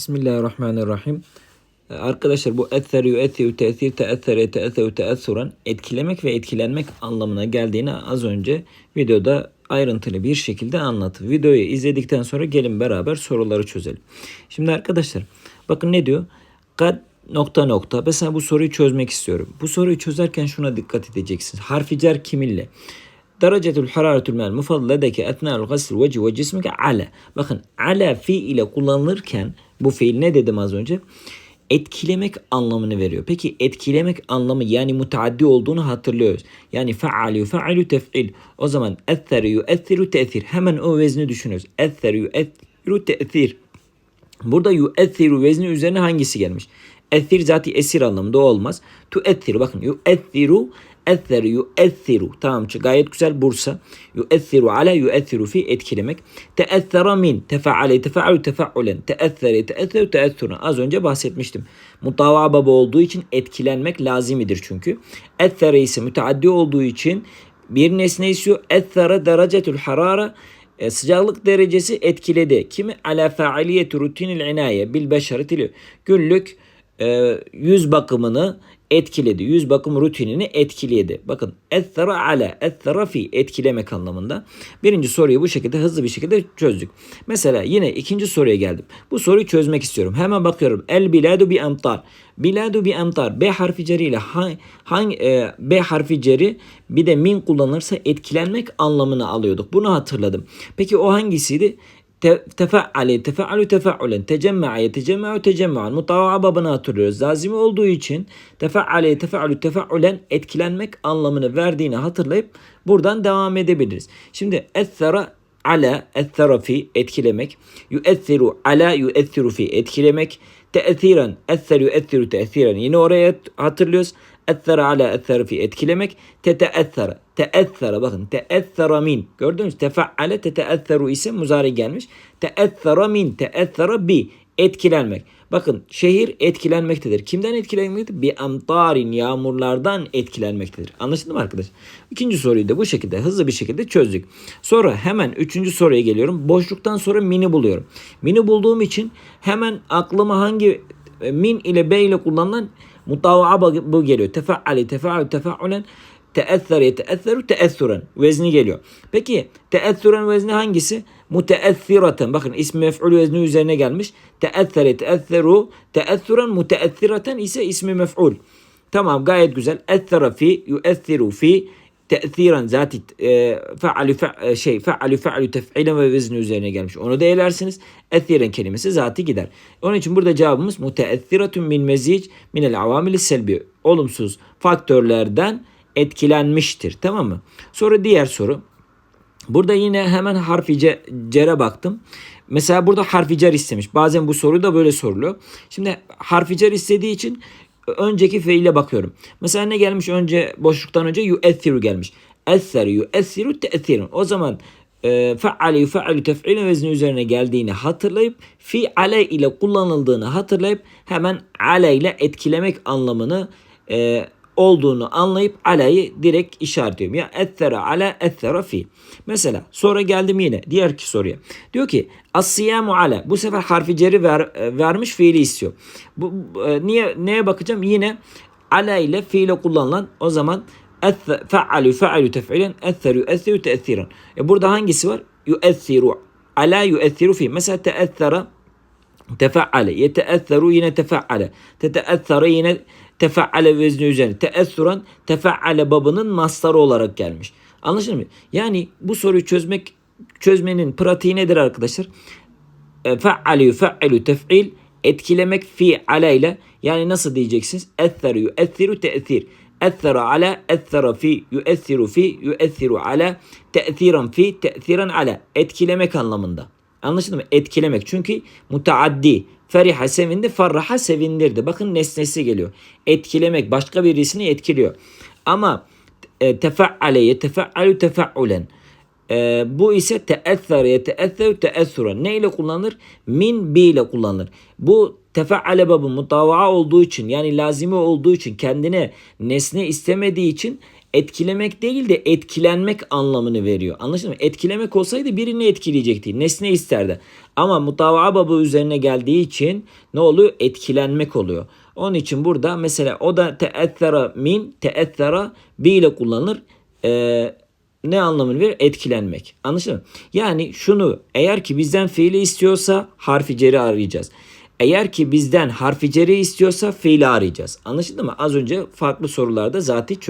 Bismillahirrahmanirrahim. Ee, Arkadaşlar bu ether, yüethiru, tesir, teessere, teesseru, teessuran etkilemek ve etkilenmek anlamına geldiğini az önce videoda ayrıntılı bir şekilde anlattı. Videoyu izledikten sonra gelin beraber soruları çözelim. Şimdi arkadaşlar bakın ne diyor? Kad nokta nokta. Mesela bu soruyu çözmek istiyorum. Bu soruyu çözerken şuna dikkat edeceksiniz. Harfi kiminle? Derecetül hararetül mel mufadledeke etnâ'l gasl veci ve cismike ala. Bakın fi ile kullanılırken bu fiil ne dedim az önce? Etkilemek anlamını veriyor. Peki etkilemek anlamı yani mutaaddi olduğunu hatırlıyoruz. Yani feal yufealu tef'il. O zaman ether yu'ethiru te'thir. Hemen o vezni düşünüyoruz. Ether yu'ethiru te'thir. Burada yu'ethiru vezni üzerine hangisi gelmiş? Ethir zati esir anlamında olmaz. Tu'ethiru bakın yu'ethiru ether yu'ethiru. Tamam gayet güzel Bursa. Yu'ethiru ala yu'ethiru fi etkilemek. Te'ethera min tefa'ale tefa'alu tefa'ulen. Te'ethere te'etheru te'ethuran. Az önce bahsetmiştim. Mutava baba olduğu için etkilenmek lazimidir çünkü. Ethere ise müteaddi olduğu için bir nesne istiyor. Ethera derecetül harara e, sıcaklık derecesi etkiledi. Kimi? Ala faaliyeti rutinil inaye bil beşeretili. Günlük e, yüz bakımını etkiledi. Yüz bakım rutinini etkiledi. Bakın ethera ala, ethera fi etkilemek anlamında. Birinci soruyu bu şekilde hızlı bir şekilde çözdük. Mesela yine ikinci soruya geldim. Bu soruyu çözmek istiyorum. Hemen bakıyorum. El biladu bi amtar. Biladu bi amtar. B harfi ceri ile hangi, hangi e, B harfi ceri bir de min kullanılırsa etkilenmek anlamını alıyorduk. Bunu hatırladım. Peki o hangisiydi? Te- tefa'ale, tefa'alu tefa'ulen, tecemma'a, yetecemma'u tecemma'an. Mutavaa babını hatırlıyoruz. Lazimi olduğu için tefa'ale, tefa'alu tefa'ulen etkilenmek anlamını verdiğini hatırlayıp buradan devam edebiliriz. Şimdi ethera ala, ethera fi etkilemek. Yuethiru ala, yuethiru fi etkilemek. Teethiren, ether yuethiru teethiren. Yine oraya hatırlıyoruz. Ethera ala ethera fi etkilemek. Teteethera. Teethera bakın. Teethera min. Gördünüz mü? Tefaale teteetheru ise muzari gelmiş. Teethera min. Teethera bi. Etkilenmek. Bakın şehir etkilenmektedir. Kimden etkilenmektedir? Bir amtarin yağmurlardan etkilenmektedir. Anlaşıldı mı arkadaş? İkinci soruyu da bu şekilde hızlı bir şekilde çözdük. Sonra hemen üçüncü soruya geliyorum. Boşluktan sonra mini buluyorum. Mini bulduğum için hemen aklıma hangi e, min ile be ile kullanılan mutavaa bu geliyor. Tefaali, tefaal, tefaulen teesser, yeteesseru, teessuren. Vezni geliyor. Peki teessuren vezni hangisi? Muteessiraten. Bakın ismi mef'ul vezni üzerine gelmiş. Teesser, yeteesseru, teessuren, muteessiraten ise ismi mef'ul. Tamam gayet güzel. Essera fi, yuessiru fi, te'siren zati e, fe'alü fe, şey fe'alü fe'alü tef'ilen ve vezni üzerine gelmiş. Onu da eylersiniz. Ethiren kelimesi zati gider. Onun için burada cevabımız muteessiratun min mezic min el avamil selbi. Olumsuz faktörlerden etkilenmiştir. Tamam mı? Sonra diğer soru. Burada yine hemen harfi ce, cer'e baktım. Mesela burada harfi cer istemiş. Bazen bu soru da böyle soruluyor. Şimdi harfi cer istediği için önceki fiile bakıyorum. Mesela ne gelmiş önce boşluktan önce yu'ethiru gelmiş. Esser yu'ethiru te'ethirun. O zaman e, fe'ale yufe'alu tef'ilin vezni üzerine geldiğini hatırlayıp fi ale ile kullanıldığını hatırlayıp hemen ale ile etkilemek anlamını e, olduğunu anlayıp alayı direkt işaretliyorum. Ya ethera ala ethera fi. Mesela sonra geldim yine diğer ki soruya. Diyor ki as-siyamu ala. Bu sefer harfi ceri ver, e, vermiş fiili istiyor. Bu e, niye neye bakacağım? Yine ala ile fiile kullanılan o zaman fe'alu fe'alu tef'ilen ether yu'ethiru te'ethiran. E burada hangisi var? Yu'ethiru. Ala yu'ethiru fi. Mesela te'ethera tefa'ale. Yete'etheru yine tefa'ale. Tete'ethera yine tefa'ale vezni üzerine. Te'essuran tefa'ale babının mastarı olarak gelmiş. Anlaşıldı mı? Yani bu soruyu çözmek çözmenin pratiği nedir arkadaşlar? Fe'alu fe'alu tef'il etkilemek fi ile yani nasıl diyeceksiniz? Ether yu'ethiru te'ethir. Ethera ala, ethera fi, yu'ethiru fi, yu'ethiru ala, te'thiran fi, te'thiran ala. Etkilemek anlamında. Anlaşıldı mı? Etkilemek. Çünkü mutaaddi. Feriha sevindi, farraha sevindirdi. Bakın nesnesi geliyor. Etkilemek. Başka birisini etkiliyor. Ama e, tefa'ale, yetefa'alu tefa'ulen. E, bu ise teesser, yeteesser, teessuren. Ne ile kullanılır? Min bi ile kullanılır. Bu tefa'ale babı mutavaa olduğu için yani lazimi olduğu için kendine nesne istemediği için etkilemek değil de etkilenmek anlamını veriyor. Anlaşıldı mı? Etkilemek olsaydı birini etkileyecekti. Nesne isterdi. Ama mutavaa babı üzerine geldiği için ne oluyor? Etkilenmek oluyor. Onun için burada mesela o da teethera min teethera bi ile kullanılır. Ee, ne anlamını verir? Etkilenmek. Anlaşıldı mı? Yani şunu eğer ki bizden fiili istiyorsa harfi ceri arayacağız. Eğer ki bizden harfi ceri istiyorsa fiili arayacağız. Anlaşıldı mı? Az önce farklı sorularda zaten çözdük.